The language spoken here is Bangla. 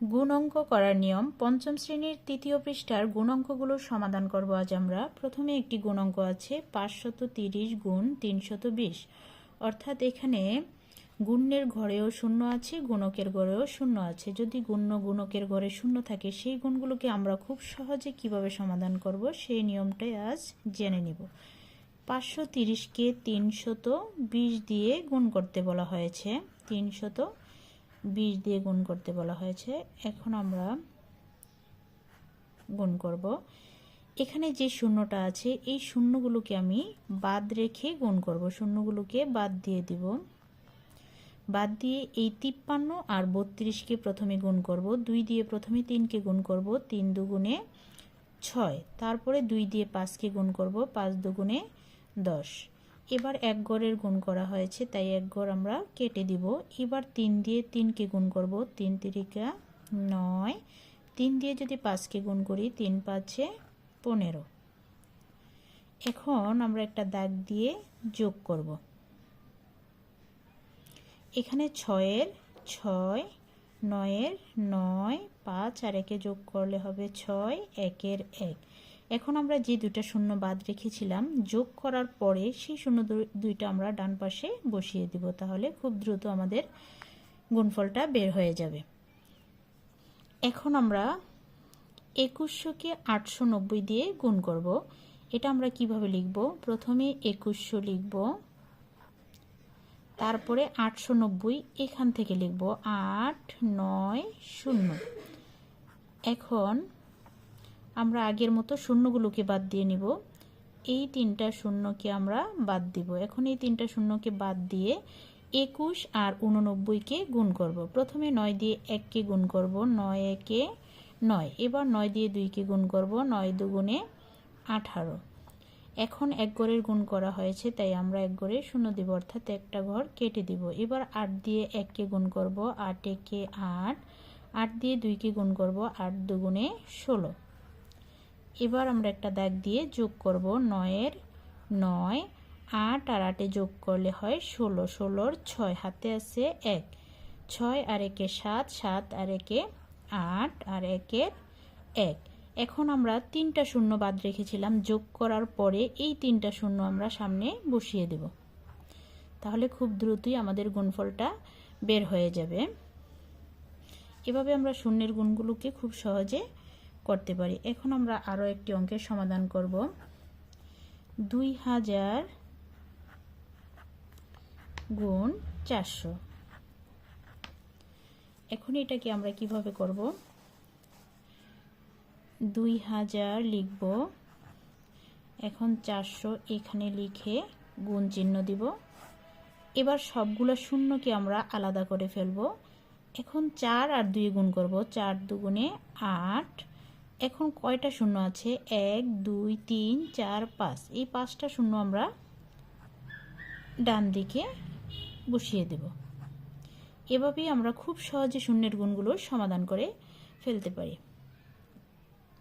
গুণ অঙ্ক করার নিয়ম পঞ্চম শ্রেণির তৃতীয় পৃষ্ঠার গুণ অঙ্কগুলোর সমাধান করব আজ আমরা। প্রথমে একটি গুণ অঙ্ক আছে পাঁচশত তিরিশ গুণ তিনশত বিশ। অর্থাৎ এখানে গুণের ঘরেও শূন্য আছে, গুণকের ঘরেও শূন্য আছে। যদি গুণ্য গুণকের ঘরে শূন্য থাকে, সেই গুণগুলোকে আমরা খুব সহজে কীভাবে সমাধান করব, সেই নিয়মটাই আজ জেনে নিব। পাঁচশো তিরিশকে তিনশত বিশ দিয়ে গুণ করতে বলা হয়েছে। তিনশত বিশ দিয়ে গুণ করতে বলা হয়েছে। এখন আমরা গুণ করব। এখানে যে শূন্যটা আছে, এই শূন্যগুলোকে আমি বাদ রেখে গুণ করব। শূন্যগুলোকে বাদ দিয়ে দিব। বাদ দিয়ে এই তিপ্পান্ন আর বত্রিশকে প্রথমে গুণ করব। দুই দিয়ে প্রথমে তিনকে গুণ করব। তিন দুগুণে ছয়। তারপরে দুই দিয়ে পাঁচকে গুণ করব। পাঁচ দুগুণে দশ। এবার এক গড়ের গুণ করা হয়েছে, তাই এক গড় আমরা কেটে দিব। এবার তিন দিয়ে তিনকে গুণ করব। তিন তিরিকা নয়। তিন দিয়ে যদি পাঁচকে গুণ করি, তিন পাঁচে পনেরো। এখন আমরা একটা দাগ দিয়ে যোগ করব। এখানে ছয়ের ছয়, নয়ের নয়, পাঁচ, আর একে যোগ করলে হবে ছয়, একের এক। এখন আমরা যে দুইটা শূন্য বাদ রেখেছিলাম, যোগ করার পরে সেই শূন্য দুইটা আমরা ডান পাশে বসিয়ে দিব, তাহলে খুব দ্রুত আমাদের গুণফলটা বের হয়ে যাবে। এখন আমরা একুশশোকে আটশো নব্বই দিয়ে গুণ করব। এটা আমরা কীভাবে লিখব? প্রথমে একুশশো লিখব, তারপরে আটশো নব্বই এখান থেকে লিখব, আট, নয়, শূন্য। এখন আমরা আগের মতো শূন্যগুলোকে বাদ দিয়ে নিব। এই তিনটা শূন্যকে আমরা বাদ দিব। এখন এই তিনটা শূন্যকে বাদ দিয়ে একুশ আর উননব্বইকে গুণ করব। প্রথমে নয় দিয়ে এককে গুণ করব। নয় একে নয়। এবার নয় দিয়ে দুইকে গুণ করব। নয় দুগুণে আঠারো। এখন এক ঘরের গুণ করা হয়েছে, তাই আমরা এক ঘরে শূন্য দিব, অর্থাৎ একটা ঘর কেটে দিব। এবার আট দিয়ে এককে গুণ করব। আট একে আট। আট দিয়ে দুইকে গুণ করব। আট দুগুণে ষোলো। এবার আমরা একটা দাগ দিয়ে যোগ করব নয়ের নয়, আট আর আটে যোগ করলে হয় ষোলো। ষোলোর ছয় হাতে আছে এক। ছয় আর একে সাত সাত আর একে আট আর একের এক। এখন আমরা তিনটা শূন্য বাদ রেখেছিলাম, যোগ করার পরে এই তিনটা শূন্য আমরা সামনে বসিয়ে দেব। তাহলে খুব দ্রুতই আমাদের গুণফলটা বের হয়ে যাবে। এভাবে আমরা শূন্যের গুণগুলোকে খুব সহজে করতে পারি। এখন আমরা আরও একটি অঙ্কের সমাধান করব। দুই হাজার গুণ চারশো। এখন এটাকে আমরা কীভাবে করব? দুই হাজার লিখব। এখন চারশো এখানে লিখে গুণ চিহ্ন দিব। এবার সবগুলো শূন্যকে আমরা আলাদা করে ফেলব। এখন চার আর দুই গুণ করব। চার দুগুণে আট এখন কয়টা শূন্য আছে? এক, দুই, তিন, চার, পাঁচ। এই পাঁচটা শূন্য আমরা ডান দিকে বসিয়ে দেব। এভাবেই আমরা খুব সহজে শূন্যের গুণগুলো সমাধান করে ফেলতে পারি।